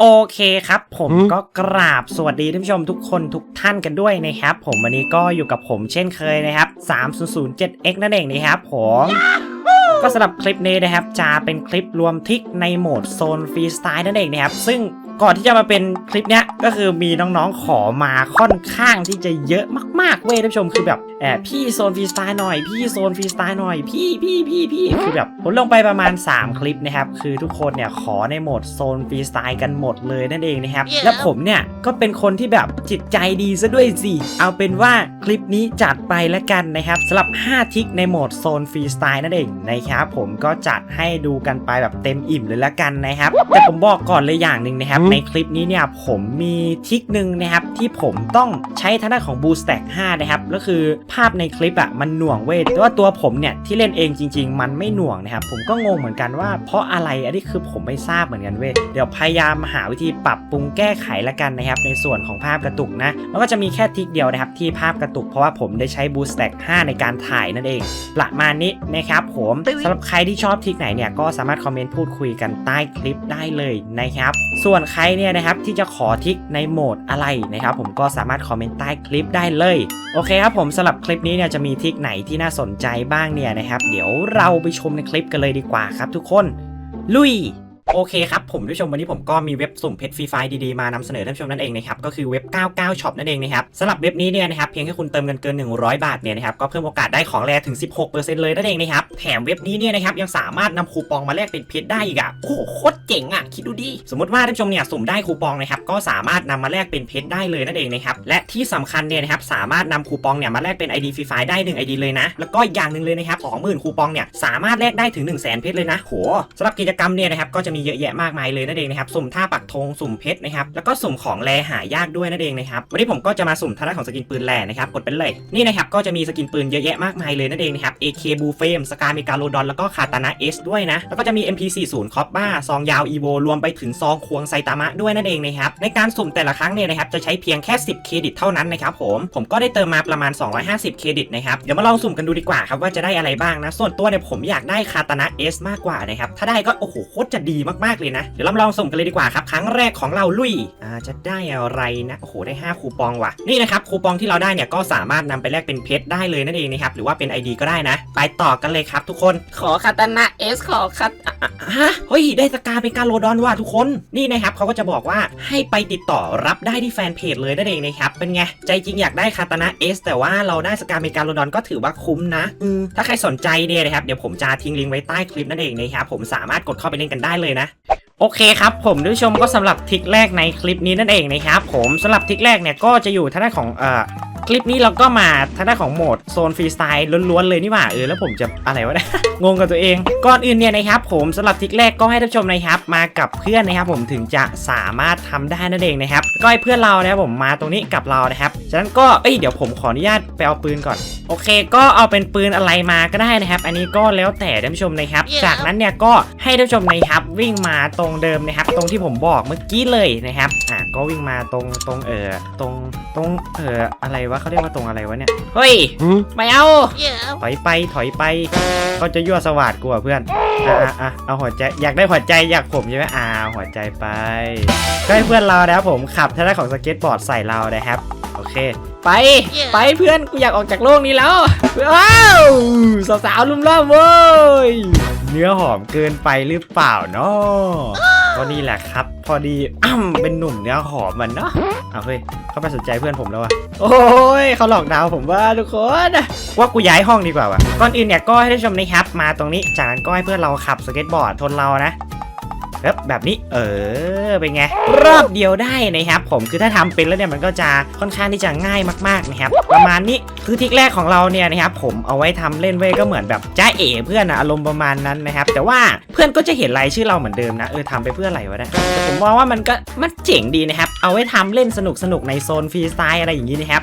โอเคครับผมอืมก็กราบสวัสดีท่านผู้ชมทุกคนทุกท่านกันด้วยนะครับ ผมวันนี้ก็อยู่กับผมเช่นเคยนะครับ 3007x นั่นเองนะครับผมก็สำหรับคลิปนี้นะครับ จะเป็นคลิปรวมทริกในโหมดโซนฟรีสไตล์นั่นเองนะครับ ซึ่งก่อนที่จะมาเป็นคลิปเนี้ยก็คือมีน้องๆขอมาค่อนข้างที่จะเยอะมากๆเว้ยท่านผู้ชมคือแบบแอบพี่โซนฟรีสไตล์หน่อยพี่โซนฟรีสไตล์หน่อยพี่พี่พี่พี่คือแบบผมลงไปประมาณ 3 คลิปนะครับคือทุกคนเนี่ยขอในโหมดโซนฟรีสไตล์กันหมดเลยนั่นเองนะครับ Yeah. และผมเนี่ยก็เป็นคนที่แบบจิตใจดีซะด้วยสิ เอาเป็นว่าคลิปนี้จัดไปแล้วกันนะครับสำหรับ 5 ทิกในโหมดโซนฟรีสไตล์นั่นเองนะครับผมก็จัดให้ดูกันไปแบบเต็มอิ่มเลยละกันนะครับ แต่ผมบอกก่อนเลยอย่างหนึ่งนะครับอืมในคลิปนี้เนี่ยผมมีทริกหนึ่งนะครับที่ผมต้องใช้ทางด้านของ Boost Stack 5นะครับก็คือภาพในคลิปอะมันหน่วงเว้ยแต่ว่าตัวผมเนี่ยที่เล่นเองจริง ๆ มันไม่หน่วงนะครับผมก็งงเหมือนกันว่า เพราะอะไรอันนี้คือผมไม่ทราบเหมือนกันเว้ยเดี๋ยวพยายามหาวิธีปรับปรุงแก้ไขละกันนะครับในส่วนของภาพกระตุกนะแล้วก็จะมีแค่ทริกเดียวนะครับที่ภาพกระตุกเพราะว่าผมได้ใช้ Boost Stack 5 ในการถ่ายนั่นเอง ประมาณนี้นะครับผมสำหรับใครที่ชอบทริกไหนเนี่ยก็สามารถคอมเมนต์พูดคุยกันใต้คลิปได้เลยนะครับส่วนใครเนี่ยนะครับที่จะขอทริกในโหมดอะไรนะครับผมก็สามารถคอมเมนต์ใต้คลิปได้เลยโอเคครับผมสำหรับคลิปนี้เนี่ยจะมีทิกไหนที่น่าสนใจบ้างเนี่ยนะครับ เดี๋ยวเราไปชมในคลิปกันเลยดีกว่าครับทุกคน ลุย โอเคครับ ผมผู้ชมวันนี้ผมก็มีเว็บสุ่มเพชรฟรีไฟดีๆ มานำเสนอท่านผู้ชมนั่นเองนะครับ ก็คือเว็บ 99 Shop นั่นเองนะครับสำหรับเว็บนี้เนี่ยนะครับเพียงแค่คุณเติมเงินเกิน 100 บาทเนี่ยนะครับก็เพิ่มโอกาสได้ของแรถึง 16%เลยนั่นเองนะครับแถมเว็บนี้เนี่ยนะครับยังสามารถนำคูปองมาแลกเป็นเพชรได้อีกอะโอ้โหโคตรเจ๋งอะคิดดูดิสมมติว่าท่านผู้ชมเนี่ยสุ่มได้คูปองนะครับก็สามารถนำมาแลกเป็นเพชรได้เลยนั่นเองนะครับและที่สำคัญเนี่ยนะครับสามารถนำคูปองเนี่ยมาแลกเป็น ID ฟรีไฟได้1 ID เลยนะแล้วก็อย่างหนึ่งเลยนะครับ20,000คูปองเนี่ยสามารถแลกได้ถึง1 0 0 0 0แเพชรเลยนะโหสำหรับกิจกรรมเนี่ยนะครับก็จะมีีเยอะแยะมากมายเลยนั่นเองนะครับสุ่มท่าปักธงสุ่มเพชรนะครับแล้วก็สุ่มของแลหายากด้วยนั่นเองนะครับวันนี้ผมก็จะมาสุ่มท่าของสกินปืนแลนะครับกดไปเลยนี่นะครับก็จะมีสกินปืนเยอะแยะมากมายเลยนั่นเองนะครับ AK b u f a m สกาเมกาโลดอนแล้วก็คาตานะเอสด้วยนะแล้วก็จะมี MP40 คอปบ้าซองยาวอีโวรวมไปถึงซองควงไซตามะด้วยนั่นเองนะครับในการสุ่มแต่ละครั้งเนี่ยนะครับจะใช้เพียงแค่ 10 เครดิตเท่านั้นนะครับผมผมก็ได้เติมมาประมาณ 250 เครดิตนะครับเดี๋ยวมาลองสุ่มกันดูดีกว่าครับว่าจะได้อะไรบ้างนะส่วนตัวเนี่ยผมอยากได้คาตานะเอสมากกว่านะครับถ้าได้ก็โอ้โหโคตรจะดีมากๆเลยนะ เดี๋ยวเรามาลองสุ่มกันเลยดีกว่าครับ ครั้งแรกของเราลุยอ่าจะได้อะไรนะ โอ้โห ได้ 5 คูปองว่ะ นี่นะครับ คูปองที่เราได้เนี่ยก็สามารถนำไปแลกเป็นเพชรได้เลยนั่นเองนะครับ หรือว่าเป็น ID ก็ได้นะ ไปต่อกันเลยครับทุกคน ขอคาตานะเอสขอคาตฮะ เฮ้ย ได้สกาเป็นการโลดอนว่ะทุกคน นี่นะครับเขาก็จะบอกว่าให้ไปติดต่อรับได้ที่แฟนเพจเลยนั่นเองนะครับ เป็นไง ใจจริงอยากได้คาตานะเอสแต่ว่าเราได้สกาเป็นการโลดอนก็ถือว่าคุ้มนะอืมถ้าใครสนใจเนี่ยนะครับ เดี๋ยวผมจะทิ้งลิงก์ไว้ใต้คลิปนั่นเองนะครับ ผมสามารถกดเข้าไปเล่นกันได้เลยนะโอเคครับผมทุกชมก็สำหรับทิกแรกในคลิปนี้นั่นเองนะครับผมสำหรับทิกแรกเนี่ยก็จะอยู่ทางด้านของเอ่อ คลิปนี้เราก็มาทางด้านของโหมดโซนฟรีสไตล์ล้วนๆเลยนี่หว่าเออแล้วผมจะอะไรวะเนี่ย งงกับตัวเอง ก่อนอื่นเนี่ยนะครับผมสำหรับทริกแรกก็ให้ท่านผู้ชมนะครับมากับเพื่อนนะครับผมถึงจะสามารถทำได้นั่นเองนะครับก็ให้เพื่อนเรานะครับผมมาตรงนี้กับเรานะครับฉะนั้นก็เอ้ยเดี๋ยวผมขออนุญาตไปเอาปืนก่อนโอเค ก็เอาเป็นปืนอะไรมาก็ได้นะครับ อันนี้ก็แล้วแต่ท่านผู้ชมนะครับ Yeah. จากนั้นเนี่ยก็ให้ท่านผู้ชมนะครับวิ่งมาตรงเดิมนะครับ ตรงที่ผมบอกเมื่อกี้เลยนะครับอะก็วิ่งมาตรงตรงเออตรงตรงเอออะไรวะเขาเรียกว่าตรงอะไรวะเนี่ย เฮ้ยหืมไม่เอาเย้ถอยไปถอยไป ก็จะยั่วสวัสดกูอะเพื่อนอะอะอะเอาหัวใจ อยากได้หัวใจอยากผมใช่ไหมอ่าหัวใจไป ก็ให้เพื่อนเรานะครับผมขับทางด้านของสเก็ตบอร์ดใส่เรานะครับ โอเค ไป ไปเพื่อนกูอยากออกจากโลกนี้แล้ว ว้าวสาวๆลุมล้อมเว้ย เนื้อหอมเกินไปหรือเปล่าเนาะ ก็นี่แหละครับ พอดีเป็นหนุ่มเนื้อหอมมันเนาะเอาเฮ้ยเขาไปสนใจเพื่อนผมแล้วอะโอ้ยเขาหลอกดาวผมว่าทุกคนว่ากูย้ายห้องดีกว่าวะก่อนอื่นเนี่ยก็ให้ท่านชมนะครับมาตรงนี้ จากนั้นก็ให้เพื่อนเราขับสเก็ตบอร์ดทนเรานะ เอ๊บแบบนี้ เออ เป็นไง รอบเดียวได้นะครับ ผม คือถ้าทำเป็นแล้วเนี่ยมันก็จะค่อนข้างที่จะง่ายมากๆนะครับ ประมาณนี้ คือทิกแรกของเราเนี่ยนะครับ ผมเอาไว้ทำเล่นเว้ยก็เหมือนแบบจ้าเอ๋เพื่อนอะอารมณ์ประมาณนั้นนะครับ แต่ว่าเพื่อนก็จะเห็นรายชื่อเราเหมือนเดิมนะ เออทำไปเพื่ออะไรวะเนะแต่ผมมองว่ามันก็มันเจ๋งดีนะครับ เอาไว้ทำเล่นสนุกสนุกๆในโซนฟรีสไตล์อะไรอย่างนี้นะครับ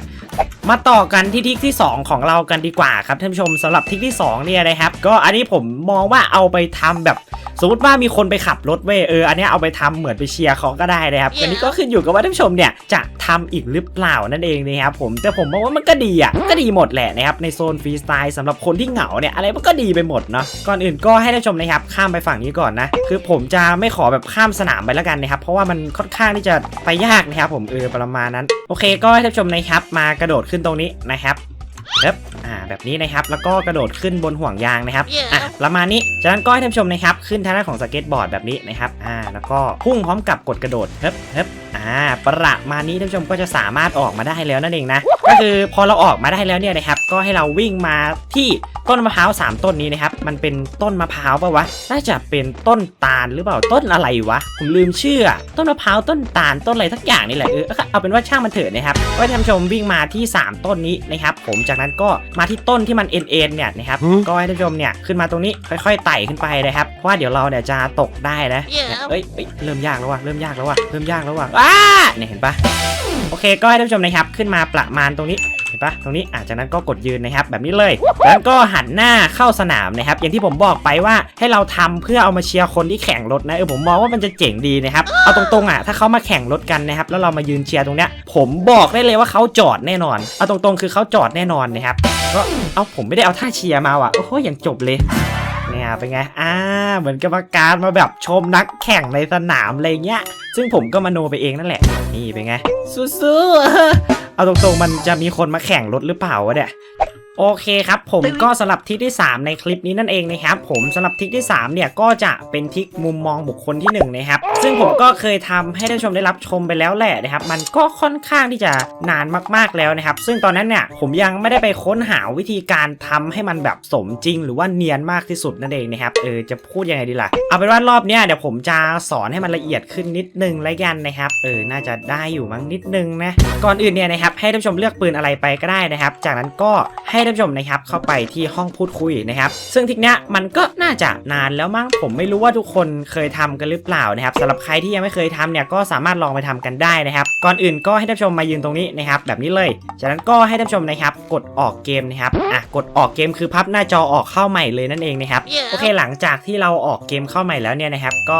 มาต่อกันที่ทริกที่ 2 ของเรากันดีกว่าครับท่านผู้ชมสำหรับทริกที่2เนี่ยนะครับก็อันนี้ผมมองว่าเอาไปทำแบบสมมติว่ามีคนไปขับรถเว้ยเอออันเนี้ยเอาไปทำเหมือนไปเชียร์เขาก็ได้นะครับ Yeah. อันนี้ก็ขึ้นอยู่กับว่าท่านผู้ชมเนี่ยจะทำอีกหรือเปล่านั่นเองนะครับผมแต่ผมมองว่ามันก็ดีอะก็ดีหมดแหละนะครับในโซนฟรีสไตล์สำหรับคนที่เหงาเนี่ยอะไรมันก็ดีไปหมดเนาะก่อนอื่นก็ให้ท่านผู้ชมนะครับข้ามไปฝั่งนี้ก่อนนะคือผมจะไม่ขอแบบข้ามสนามไปแล้วกันนะครับเพราะว่ามันค่อนข้างที่จะไปยากนะครับผมเออประมาณนั้น โอเค ก็ให้ท่านผู้ชมนะครับมากระโดดขึ้นตรงนี้นะครับเฮ้บาแบบนี้นะครับแล้วก็กระโดดขึ้นบนห่วงยางนะครับ Yeah. อะประมาณนี้จากนั้นก็ให้ท่านผู้ชมนะครับขึ้นทางด้านของสเก็ตบอร์ดแบบนี้นะครับอ่าแล้วก็พุ่งพร้อมกับกดกระโดดเฮ้บเฮ้บอ่าประมาณนี้ท่านผู้ชมก็จะสามารถออกมาได้แล้วนั่นเองนะก็คือพอเราออกมาได้แล้วเนี่ยนะครับก็ให้เราวิ่งมาที่ต้นมะพร้าว3ต้นนี้นะครับมันเป็นต้นมะพร้าวปะวะน่าจะเป็นต้นตาลหรือเปล่าต้นอะไรวะผมลืมชื่ออะต้นมะพร้าวต้นตาลต้นอะไรทักอย่างนี่แหละเออเอาเป็นว่าช่างมันเถอะนะครับก็ให้ท่านผู้ชมวิ่งมาที่ 3 ต้นนี้นะครับผมจากนั้นก็มาที่ต้นที่มันเอ็นเอ็นเนี่ยนะครับหือก็ให้ท่านผู้ชมเนี่ยขึ้นมาตรงนี้ค่อยๆไต่ขึ้นไปนะครับเพราะว่าเดี๋ยวเราเนี่ยจะตกได้นะ Yeah. เอ้ยเอ้ยเริ่มยากแล้วว่ะเริ่มยากแล้วว่ะเริ่มยากแล้วว่ะอ้าเนี่ยเห็นปะโอเคก็ให้ท่านผู้ชมนะครับขึ้นมาประมาณตรงนี้เห็นปะตรงนี้อาจากนั้นก็กดยืนนะครับแบบนี้เลยแล้วก็หันหน้าเข้าสนามนะครับ อย่างที่ผมบอกไปว่าให้เราทำเพื่อเอามาเชียร์คนที่แข่งรถนะเออผมมองว่ามันจะเจ๋งดีนะครับเอาตรงๆอะถ้าเขามาแข่งรถกันนะครับแล้วเรามายืนเชียร์ตรงเนี้ยผมบอกได้เลยว่าเขาจอดแน่นอนเอาตรงๆ คือเขาจอดแน่นอนนะครับก็เอาผมไม่ได้เอาท่าเชียร์มาว่ะโอ้โหอย่างจบเลย เนี่ยเป็นไงอ่าเหมือนกรรมการมาแบบชมนักแข่งในสนามอะไรเงี้ย ซึ่งผมก็มโนไปเองนั่นแหละ นี่เป็นไงสู้ๆเอาตรงๆมันจะมีคนมาแข่งรถหรือเปล่าวะเนี่ย โอเคครับผมก็สำหรับทริกที่ 3 ในคลิปนี้นั่นเองนะครับผมสำหรับทริกที่ 3 เนี่ยก็จะเป็นทริกมุมมองบุคคลที่1นะครับซึ่งผมก็เคยทำให้ท่านผู้ชมได้รับชมไปแล้วแหละนะครับมันก็ค่อนข้างที่จะนานมากๆแล้วนะครับซึ่งตอนนั้นเนี่ยผมยังไม่ได้ไปค้นหาวิธีการทำให้มันแบบสมจริง หรือว่าเนียนมากที่สุดนั่นเองนะครับเออจะพูดยังไงดีล่ะเอาเป็นว่ารอบเนี้ยเดี๋ยวผมจะสอนให้มันละเอียดขึ้นนิดนึงแล้วกันนะครับเออน่าจะได้อยู่มั้งนิดนึงนะก่อนอื่นเนี่ยนะครับให้ท่านผู้ชมเลือกปืนอะไรไปก็ได้นะครับจากนั้นก็ให้ท่านผู้ชมนะครับเข้าไปที่ห้องพูดคุยนะครับ ซึ่งทริกเนี้ยมันก็น่าจะนานแล้วมั้งผมไม่รู้ว่าทุกคนเคยทำกันหรือเปล่านะครับสำหรับใครที่ยังไม่เคยทำเนี่ยก็สามารถลองไปทำกันได้นะครับ ก่อนอื่นก็ให้ท่านผู้ชมมายืนตรงนี้นะครับ แบบนี้เลยจากนั้นก็ให้ท่านผู้ชมนะครับ กดออกเกมนะครับอะกดออกเกมคือพับหน้าจอออกเข้าใหม่เลยนั่นเองนะครับ Yeah. โอเคหลังจากที่เราออกเกมเข้าใหม่แล้วเนี่ยนะครับ ก็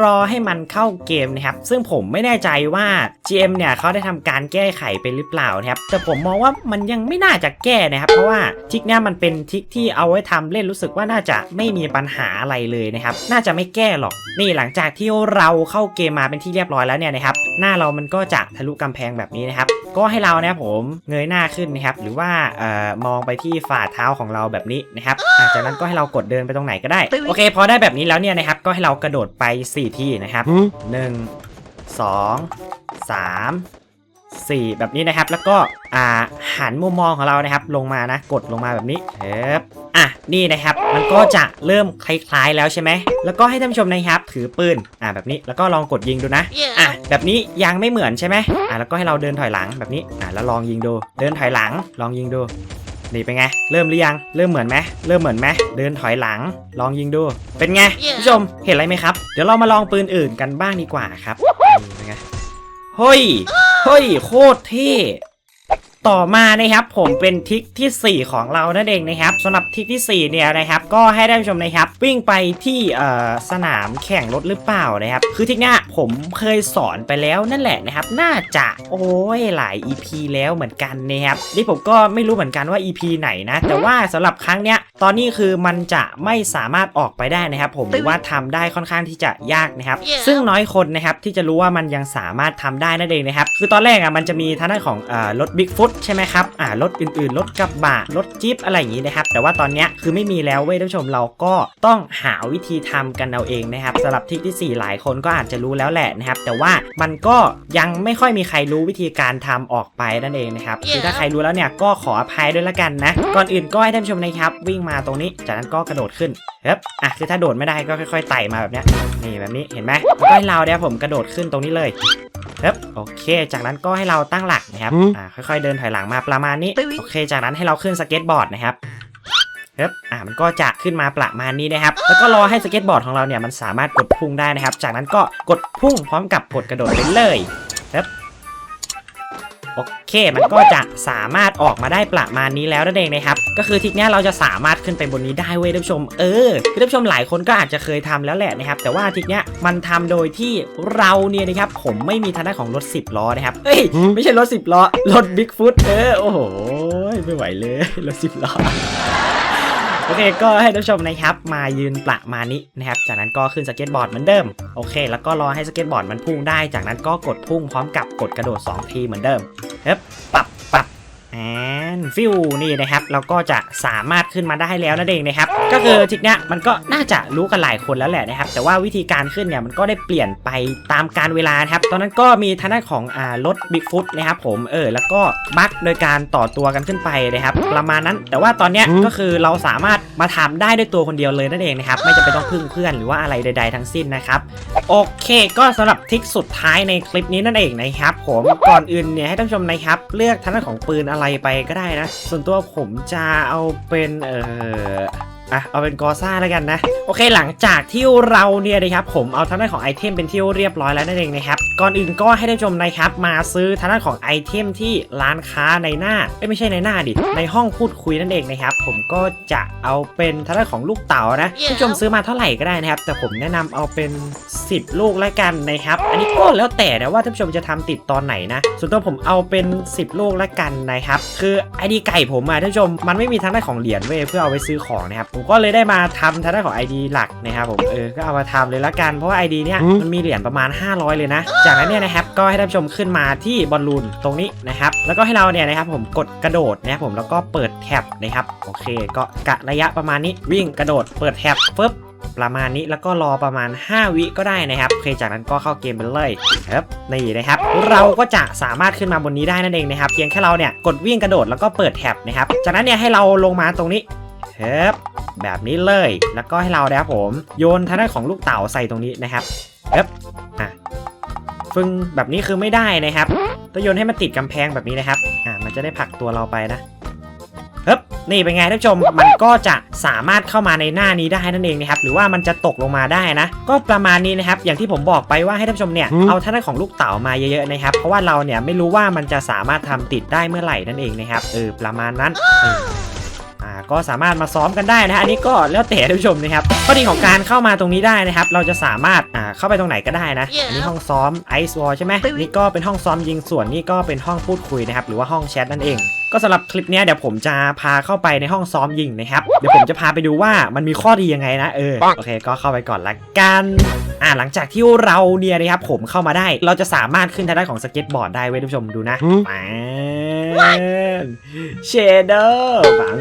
รอให้มันเข้าเกมนะครับ ซึ่งผมไม่แน่ใจว่า GM เนี่ยเขาได้ทำการแก้ไขไปหรือเปล่านะครับแต่ผมมองว่ามันยังไม่น่าจะแก้นะครับเพราะว่าทริกเนี่ยมันเป็นทริกที่เอาไว้ทำเล่นรู้สึกว่าน่าจะไม่มีปัญหาอะไรเลยนะครับ น่าจะไม่แก้หรอก นี่หลังจากที่เราเข้าเกมมาเป็นที่เรียบร้อยแล้วเนี่ยนะครับ หน้าเรามันก็จะทะลุกำแพงแบบนี้นะครับ ก็ให้เรานะครับผมเงยหน้าขึ้นนะครับ หรือว่าเอ่อมองไปที่ฝ่าเท้าของเราแบบนี้นะครับอะจากนั้นก็ให้เรากดเดินไปตรงไหนก็ได้ โอเค พอได้แบบนี้แล้วเนี่ยนะครับ ก็ให้เรากระโดดไป 4 ที่นะครับหืม1 2 3 4 แบบนี้นะครับ แล้วก็อ่าหันมุมมองของเรานะครับ ลงมานะ กดลงมาแบบนี้เอ๊บอะนี่นะครับ มันก็จะเริ่มคล้ายๆแล้วใช่ไหม แล้วก็ให้ท่านผู้ชมนะครับ ถือปืนอ่าแบบนี้แล้วก็ลองกดยิงดูนะ Yeah. อะแบบนี้ยังไม่เหมือนใช่ไหมอะแล้วก็ให้เราเดินถอยหลังแบบนี้อะแล้วลองยิงดู เดินถอยหลัง ลองยิงดูนี่เป็นไง เริ่มหรือยัง เริ่มเหมือนไหมเริ่มเหมือนไหมเดินถอยหลัง ลองยิงดู เป็นไง Yeah. ผู้ชม เห็นอะไรไหมครับ เดี๋ยวเรามาลองปืนอื่นกันบ้างดีกว่าครับนี่เป็นไง เฮ้ย เฮ้ย โคตรเท่ ต่อมานะครับผมเป็นทริกทีสี่ 4 ของเรานั่นเองนะครับสำหรับทริกทีสี่ 4 เนี่ยนะครับก็ให้ท่านผู้ชมนะครับวิ่งไปที่เอ่อสนามแข่งรถหรือเปล่านะครับคือทริกเนี้ยผมเคยสอนไปแล้วนั่นแหละนะครับน่าจะโอ้ยหลาย EP แล้วเหมือนกันนะครับนี่ผมก็ไม่รู้เหมือนกันว่า EP ไหนนะแต่ว่าสำหรับครั้งเนี้ยตอนนี้คือมันจะไม่สามารถออกไปได้นะครับผมหรือว่าทำได้ค่อนข้างที่จะยากนะครับ Yeah. ซึ่งน้อยคนนะครับที่จะรู้ว่ามันยังสามารถทำได้นั่นเองนะครับคือตอนแรกอะมันจะมีทางด้านของเอ่อรถบิ๊กฟุตใช่ไหมครับอ่ารถอื่นๆ รถกระบะรถจี๊ปอะไรอย่างนี้นะครับแต่ว่าตอนเนี้ยคือไม่มีแล้วเว้ยท่านผู้ชมเราก็ต้องหาวิธีทำกันเอาเองนะครับสำหรับทริกที่ 4 หลายคนก็อาจจะรู้แล้วแหละนะครับแต่ว่ามันก็ยังไม่ค่อยมีใครรู้วิธีการทำออกไปนั่นเองนะครับคือถ้าใครรู้แล้วเนี่ยก็ขออภัยด้วยละกันนะก่อนอื่นก็ให้ท่านผู้ชมนะครับวิ่งมาตรงนี้จากนั้นก็กระโดดขึ้นเฮ้ยอะคือถ้าโดดไม่ได้ก็ค่อยๆไต่มาแบบเนี้ยนี่แบบนี้เห็นไหมแล้วก็ให้เราเนี่ยผมกระโดดขึ้นตรงนี้เลย เฮ้ยโอเค จากนั้นก็ให้เราตั้งหลักนะครับอืมอ่าค่อยๆเดินถอยหลังมาประมาณนี้โอเค จากนั้นให้เราขึ้นสเก็ตบอร์ดนะครับเฮ้ยอ่ามันก็จะขึ้นมาประมาณนี้นะครับ แล้วก็รอให้สเก็ตบอร์ดของเราเนี่ยมันสามารถกดพุ่งได้นะครับ จากนั้นก็กดพุ่งพร้อมกับกดกระโดดไปเลยเฮ้ย โอเคมันก็จะสามารถออกมาได้ประมาณนี้แล้วนั่นเองนะครับก็คือทริกเนี้ยเราจะสามารถขึ้นไปบนนี้ได้เว้ยท่านผู้ชมเออคือท่านผู้ชมหลายคนก็อาจจะเคยทำแล้วแหละนะครับแต่ว่าทริกเนี้ยมันทำโดยที่เราเนี่ยนะครับผมไม่มีทางด้านของรถ 10ล้อนะครับเอ้ยไม่ใช่รถ 10ล้อรถบิ๊กฟุตเออโอ้โหไม่ไหวเลยรถ10ล้อ โอเคก็ให้ท่านผู้ชมนะครับมายืนประมาณนี้นะครับ จากนั้นก็ขึ้นสเก็ตบอร์ดเหมือนเดิมโอเค แล้วก็รอให้สเก็ตบอร์ดมันพุ่งได้ จากนั้นก็กดพุ่งพร้อมกับกดกระโดด 2 ทีเหมือนเดิมเฮ้ยปรับปรับแอนฟิวนี่นะครับเราก็จะสามารถขึ้นมาได้แล้วนั่นเองนะครับก็คือทริกเนี้ยมันก็น่าจะรู้กันหลายคนแล้วแหละนะครับแต่ว่าวิธีการขึ้นเนี่ยมันก็ได้เปลี่ยนไปตามการเวลานะครับตอนนั้นก็มีทางด้านของอ่ารถบิ๊กฟุตนะครับผมเออแล้วก็บั๊กโดยการต่อตัวกันขึ้นไปนะครับประมาณนั้น แต่ว่าตอนเนี้ยก็คือเราสามารถมาทำได้ด้วยตัวคนเดียวเลยนั่นเองนะครับไม่จำเป็นต้องพึ่งเพื่อนหรือว่าอะไรใด ๆ ทั้งสิ้นนะครับโอเค ก็สำหรับทริคสุดท้ายในคลิปนี้นั่นเองนะครับผมก่อนอื่นเนี่ยให้ท่านผู้ชมนะครับเลือกทางด้านของปืนอะไรไปก็ได้นะ ส่วนตัวผมจะเอาเป็นเออ อะเอาเป็นกอซ่าแล้วกันนะ โอเคหลังจากที่เราเนี่ยนะครับผมเอาทางด้านของไอเทมเป็นที่เรียบร้อยแล้วนั่นเองนะครับก่อนอื่นก็ให้ท่านผู้ชมนะครับมาซื้อทางด้านของไอเทมที่ร้านค้าในหน้าเอ้ยไม่ใช่ในหน้าดิในห้องพูดคุยนั่นเองนะครับผมก็จะเอาเป็นทางด้านของลูกเต๋านะท่านผู้ชมซื้อมาเท่าไหร่ก็ได้นะครับ แต่ผมแนะนำเอาเป็น 10 ลูกแล้วกันนะครับ อันนี้ก็แล้วแต่นะว่าท่านผู้ชมจะทำติดตอนไหนนะส่วนตัวผมเอาเป็น 10 ลูกแล้วกันนะครับคือไอดีไก่ผมอะท่านผู้ชมมันไม่มีทางด้านของเหรียญเว้ยเพื่อเอาไปซื้อของนะครับผมก็เลยได้มาทำทางด้านของ ID หลักนะครับผมเออก็เอามาทำเลยละกันเพราะว่า ID เนี่ยมันมีเหรียญประมาณ 500 เลยนะ จากนั้นเนี่ยนะครับก็ให้ท่านผู้ชมขึ้นมาที่บอลลูนตรงนี้นะครับแล้วก็ให้เราเนี่ยนะครับผมกดกระโดดนะครับผมแล้วก็เปิดแท็บนะครับโอเค ก็กะระยะประมาณนี้วิ่งกระโดดเปิดแท็บปึ๊บประมาณนี้แล้วก็รอประมาณ 5 วิก็ได้นะครับโอเคจากนั้นก็เข้าเกมไปเลยครับนี่นะครับ เราก็จะสามารถขึ้นมาบนนี้ได้นั่นเองนะครับเพียงแค่เราเนี่ยกดวิ่งกระโดดแล้วก็เปิดแท็บนะครับจากนั้นเนี่ยให้เราลงมาตรงนี้ ครับแบบนี้เลย แล้วก็ให้เรานะครับผม โยนทางด้านของลูกเต๋าใส่ตรงนี้นะครับครับอะฟึงแบบนี้คือไม่ได้นะครับต้องโยนให้มันติดกำแพงแบบนี้นะครับ อะมันจะได้ผลักตัวเราไปนะฮึบนี่เป็นไงท่านผู้ชม มันก็จะสามารถเข้ามาในหน้านี้ได้นั่นเองนะครับ หรือว่ามันจะตกลงมาได้นะ ก็ประมาณนี้นะครับ อย่างที่ผมบอกไปว่าให้ท่านผู้ชมเนี่ย เอาท่านานของลูกเต๋ามาเยอะๆนะครับ เพราะว่าเราเนี่ยไม่รู้ว่ามันจะสามารถทำติดได้เมื่อไหร่นั่นเองนะครับ เออ ประมาณนั้นเอออ่า ก็สามารถมาซ้อมกันได้นะอันนี้ก็แล้วแต่ท่านผู้ชมนะครับข้อดีของการเข้ามาตรงนี้ได้นะครับ เราจะสามารถอ่าเข้าไปตรงไหนก็ได้นะอันนี้ห้องซ้อมไอซ์วอลใช่ไหมนี่ก็เป็นห้องซ้อมยิงส่วนนี่ก็เป็นห้องพูดคุยนะครับหรือว่าห้องแชทนั่นเองก็สำหรับคลิปเนี้ยเดี๋ยวผมจะพาเข้าไปในห้องซ้อมยิงนะครับ เดี๋ยวผมจะพาไปดูว่ามันมีข้อดียังไงนะเออโอเคก็เข้าไปก่อนละกันอ่าหลังจากที่เราเนี่ยนะครับผมเข้ามาได้ เราจะสามารถขึ้นทางด้านของสเก็ตบอร์ดได้เว้ยท่านผู้ชมดูนะมา เชเดอร์บัง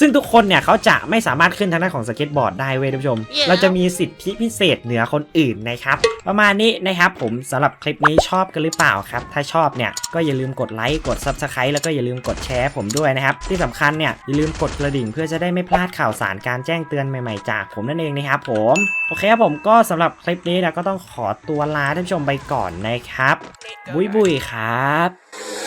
ซึ่งทุกคนเนี่ยเขาจะไม่สามารถขึ้นทางด้านของสเก็ตบอร์ดได้เว้ยท่านผู้ชม เราจะมีสิทธิพิเศษเหนือคนอื่นนะครับ ประมาณนี้นะครับผมสำหรับคลิปนี้ชอบกันหรือเปล่าครับ ถ้าชอบเนี่ยก็อย่าลืมกดไลค์กด Subscribe แล้วก็อย่าลืมกดแชร์ผมด้วยนะครับ ที่สำคัญเนี่ยอย่าลืมกดกระดิ่งเพื่อจะได้ไม่พลาดข่าวสารการแจ้งเตือนใหม่ๆ จากผมนั่นเองนะครับผมโอเคครับผมก็สำหรับคลิปนี้นะก็ต้องขอตัวลาท่านผู้ชมไปก่อนนะครับบุยบุยครับ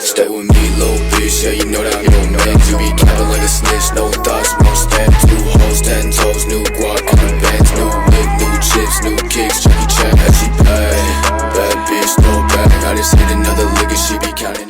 Stay with me, little bitch, yeah, you know that I'm your man You be capping like a snitch, no thoughts, no stand Two hoes, ten toes, new guac on the bands New whip, new chips, new kicks, Jackie check, as she pay Bad bitch, no bag, I just hit another liquor. she be counting.